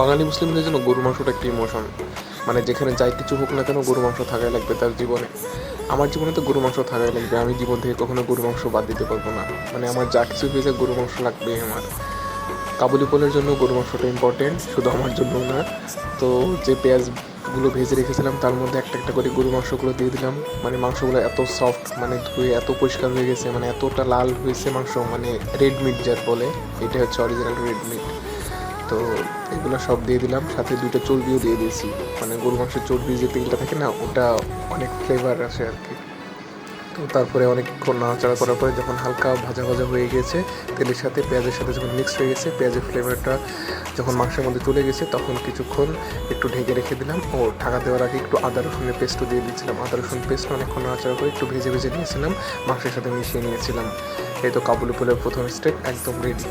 বাঙালি মুসলিমদের জন্য গরু মাংসটা একটি ইমোশন মানে যেখানে যাই কিছু হোক না কেন গরু মাংস থাকাই লাগবে তার জীবনে। আমার জীবনে তো গরু মাংস থাকাই লাগবে, আমি জীবন থেকে কখনো গরু মাংস বাদ দিতে পারব না। মানে আমার যা কিছু হয়েছে গরু মাংস লাগবে আমার। কাবুলি পোলের জন্য গরু মাংসটা ইম্পর্টেন্ট শুধু আমার জন্য না। তো যে পেঁয়াজগুলো ভেজে রেখেছিলাম, তার মধ্যে একটা একটা করে গরু মাংসগুলো দিয়ে দিলাম। মানে মাংসগুলো এত সফট মানে ধুয়ে এত পরিষ্কার হয়ে গেছে মানে এতটা লাল হয়েছে মাংস মানে রেড মিট যার বলে এটা হচ্ছে অরিজিনাল রেড মিট তো এগুলো সব দিয়ে দিলাম, সাথে দুটো চর্বিও দিয়ে দিয়েছি। মানে গরু মাংসের চর্বি যে তেলটা থাকে না, ওটা অনেক ফ্লেভার আছে আর কি। তো তারপরে অনেকক্ষণ নাড়াচাড়া করার পরে যখন হালকা ভাজা ভাজা হয়ে গেছে, তেলের সাথে পেঁয়াজের সাথে যখন মিক্স হয়ে গেছে, পেঁয়াজের ফ্লেভারটা যখন মাংসের মধ্যে চলে গেছে, তখন কিছুক্ষণ একটু ঢেকে রেখে দিলাম। ও ঢাকা দেওয়ার আগে একটু আদা, রসুনের পেস্টও দিয়ে দিয়েছিলাম। আদা, রসুন পেস্ট অনেকক্ষণ নাড়াচাড়া করে একটু ভেজে ভেজে নিয়েছিলাম। মাংসের সাথে মিশিয়ে নিয়েছিলাম। এই তো কাবুলি পোলের প্রথম স্টেপ একদম রেডি